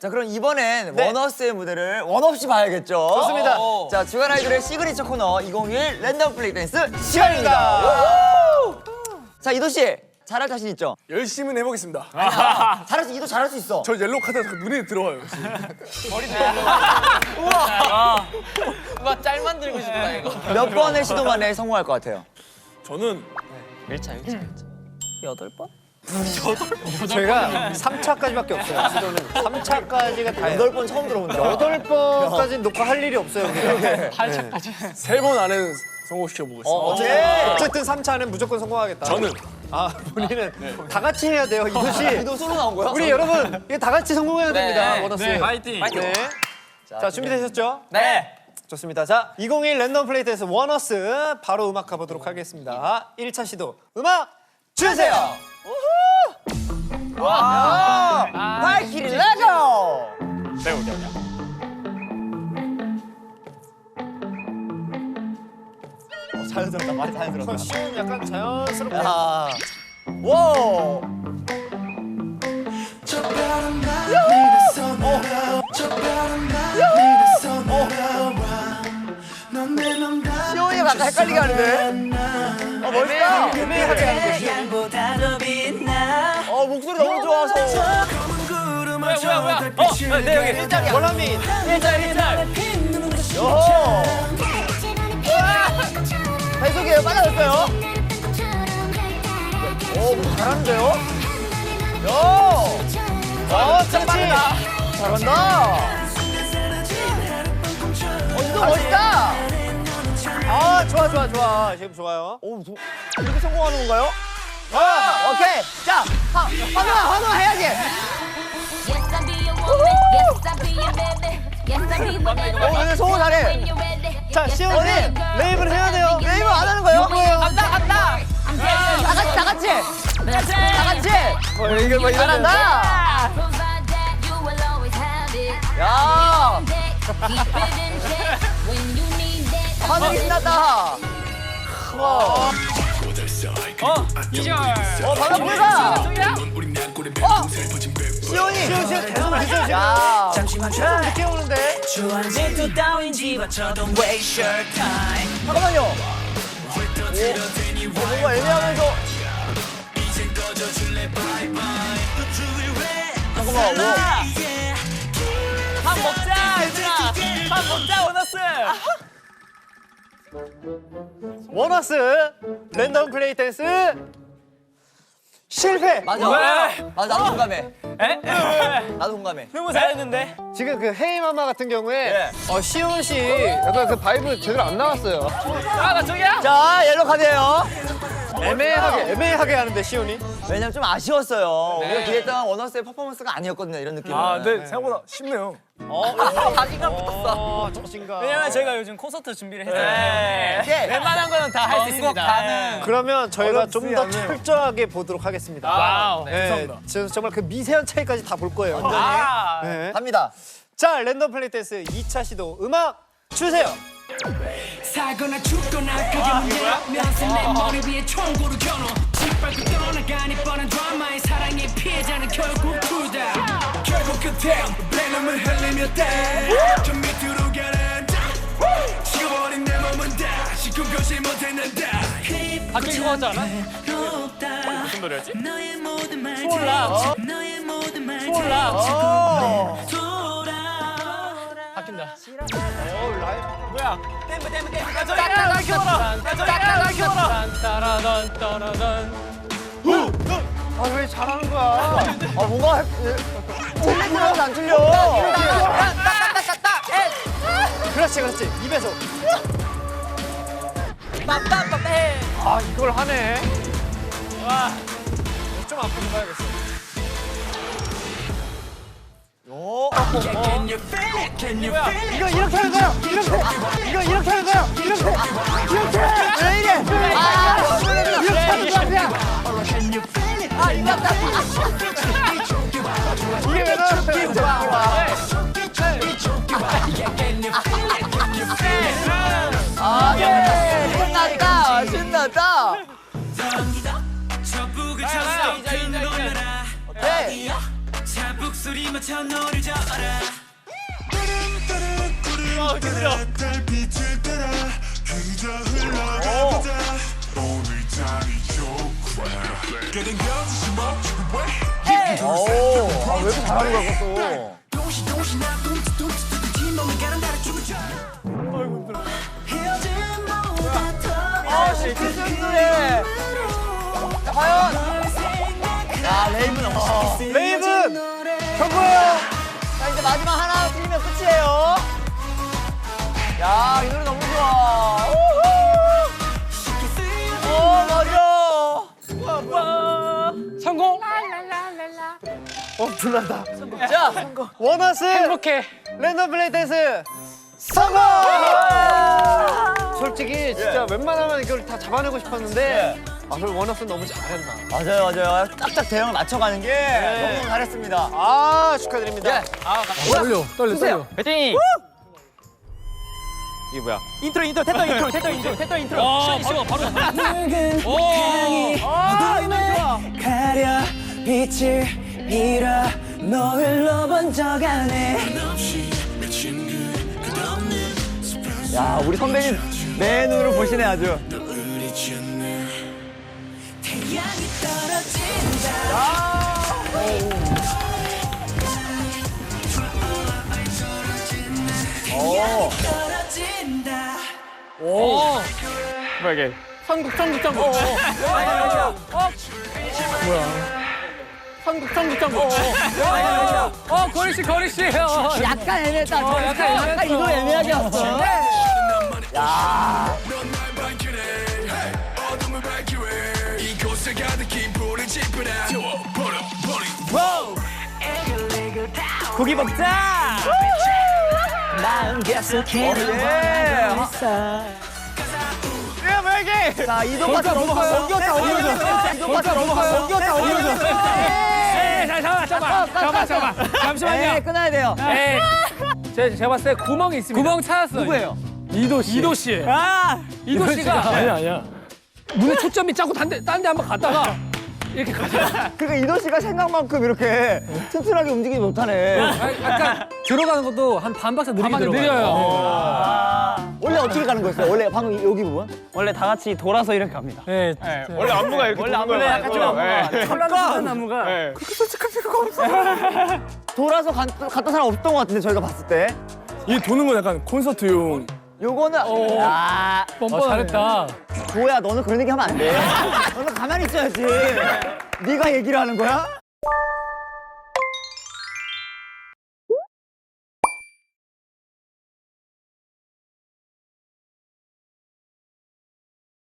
자 그럼 이번엔 네. 원어스의 무대를 원 없이 봐야겠죠. 좋습니다. 자 주간 아이돌의 시그니처 코너 2021 랜덤 플레이 댄스 시간입니다. 자 이도 씨 잘할 자신 있죠? 열심히 해보겠습니다. 잘할 수 이도 잘할 수 있어. 저 옐로우 카드 자꾸 눈에 들어와요. 막 짤 만들고 싶다 이거. 몇 번의 시도 만에 성공할 것 같아요. 저는 1차 1차 1차. 여덟 번? 저희가 3차까지밖에 없어요. 시도는 3차까지가 다예요. 여덟 번 처음 들어본다. 여덟 번까지는 놓고 할 일이 없어요. 우리가. 세번 안에는 성공시켜 보겠습니다. 오케이. 어쨌든 3차는 무조건 성공하겠다. 저는 아 본인은 다 같이 해야 돼요. 씨. 이도 솔로 나온 거야? 우리 여러분 이거 다 같이 성공해야 됩니다. 원어스. 파이팅. 네. 자 준비되셨죠? 네. 좋습니다. 자 2021 랜덤 플레이트에서 원어스 바로 음악 가보도록 하겠습니다. 1차 시도 음악 주세요. 와! 발키리 레고! 어, 자연스럽다, 많이 자연스럽다. 쉬운 약간 자연스럽게. 야. 와! 시온이가 약간 헷갈리게 하는데? 어, 멋있다! 애매하게 하는. 어, 좋아서. 뭐야 뭐야 뭐야. 어, 네 여기 일자리야. 원어민 일자리 일자리. 요! 배속이에요, 빨라졌어요. 오, 목소리 잘하는데요? 요! 어 그렇지. 잘한다! 어, 이거 멋있다! 아 좋아 좋아 좋아 지금 좋아요. 오, 저, 이렇게 성공하는 건가요? 아, 오케이. 자, 하, 환호아, 환호아 해야지. 오, 오늘 성우 잘해. 자 시온 씨 레이브를 해야 돼요. 게임을 안 하는 거예요? 간다 간다. 다 같이, 다 같이. 다 같이. 어, 이게 뭐 잘한다. 야. 하늘이 신났다. 와, 어 이절. 어, 방금 불가. 저기야. 어, 시온이. 시온 씨 계속 늦어요. 야, 지금 계속 늦게 오는데. 주안지도 따윈 집어쳐도 waste your time 잠깐만요. 오, 어, 뭔가 애매하면서. 잠깐만, 뭐. 밥 먹자 얘들아. 밥 먹자 원어스. 원어스 랜덤 플레이 댄스 실패. 맞아. 왜? 맞아, 나도 공감해. 에? 나도 공감해. 너무 잘했는데. 지금 그 헤이마마 같은 경우에 예. 어, 시온 씨 약간 그 바이브 제대로 안 나왔어요. 아나 저기야. 자, 옐로 카드예요. 애매하게 애매하게 하는데 시온이. 왜냐면 좀 아쉬웠어요. 우리가 기대했던 원어스의 퍼포먼스가 아니었거든요, 이런 느낌은. 아, 네 생각보다 쉽네요. 자기가 붙었어. 어 자신감. 왜냐면 저희가 요즘 콘서트 준비를 했잖아요. 오케이. 웬만한 거는 다 할 수 있습니다. 네. 그러면 저희가 어렵지 좀더 않네요. 철저하게 보도록 하겠습니다. 와우. 네, 감사합니다. 저- 정말 그 미세한 차이까지 다 볼 거예요. 완전히. 아. 네. 갑니다. 자 랜덤 플레이 댄스 2차 시도 음악 주세요. 살거나 죽거나 그게 문제라면서 내 머리 위에 총구를 겨눠. 짓밟고 떠나가니 뻔한 드라마의 사랑의 피해자는 결국 둘다. 결국 끝엔 venom을 흘리며 떼저 밑으로 가란다. 식어버린 내 몸은 다시 꿈꾸지 못했는다 바뀐 거 같지 않아? 무슨 노래였지? 말 추올라. 어. 바뀐다. 어 라이브. 아왜 잘하는 거야? 아, 뭔가 틀리면서 안 틀려. 그렇지 그렇지 입에서. 아 이걸 하네. 와. 좀 앞으로 가야겠어. 오, feel it? 이거 이렇게 하는 거야. 이렇게. 이거 목소리 맞춰 노를 저어라 달빛을 따라 그저 흘러가보자 오늘 자리 좋구나 깨댕겨주지 멈추고 왜 오, 아, 왜 이렇게 잘하는 거야, 그것도. 동시 동시 나 뚱뚱 뚱뚱 뚱뚱 몸을 가른 다를 죽어줘 헤어진 뭐다 더 아, 씨, 필승들의. 자, 과연. 야, 레이븐, 어. 레이븐 경고예요. 자, 이제 마지막 하나 틀리면 끝이에요. 야, 이 노래 너무 좋아. 우후! 오, 맞아. 성공 어 불난다. 자, 원어스 행복해 랜덤 플레이 댄스 성공! 솔직히 진짜 웬만하면 이걸 다 잡아내고 싶었는데 아, 그 원어스 너무 잘했나. 맞아요, 맞아요. 딱딱 대형을 맞춰가는 게 너무 잘했습니다. 아 축하드립니다. 떨려 떨려 떨려. 배팅이. 인트로 인트로 태도 인트로 태도 인트로 태도 인트로 아 바로 바로. 가려 빛을 잃어 너를 안해 야, 우리 선배님 내 눈으로 보시네 아주. 태양이 떨어진다 오. 떨어진다 선국 선국 선국 어 선국 선국 선국 어 거리 씨 거리 씨 약간 애매했다. 어, 약간 애매했어. 이거 애매하게 왔어. 야. 이곳에 가득히 불을 지피라. 고기 먹자. 마음 계속해 예. 자, 넘어갔어. 옮겼다, 옮겨줘. 이동파트 넘어갔어. 옮겼다, 옮겨줘. 에이 잠깐만 잠깐만 잠시만요 네, 끊어야 돼요. 에이 제가, 제가 봤을 때 구멍이 있습니다 구멍 찾았어요 누구예요? 이도 씨 이도 씨 아, 이도 씨가 아니야 아니야 눈에 초점이 자꾸 딴데 딴 데 한번 갔다가 이렇게 가죠 그러니까 이도 씨가 생각만큼 이렇게 튼튼하게 움직이지 못하네. 약간 들어가는 것도 한 반 박자 느리게 들어가요 느려요 원래 어떻게 가는 거였어요? 원래 방금 여기 부분? 원래 다 같이 돌아서 이렇게 갑니다. 네. 원래 안무가 이렇게 원래 안무가. 약간 좀 안무가 잠깐! 나무가 네. 돌아서 간, 갔던 사람 없던 것 같은데 저희가 봤을 때. 이 도는 건 약간 콘서트용. 요거는 아 어, 잘했다 도야 너는 그런 얘기 하면 안 돼. 너는 가만히 있어야지. 네가 얘기를 하는 거야?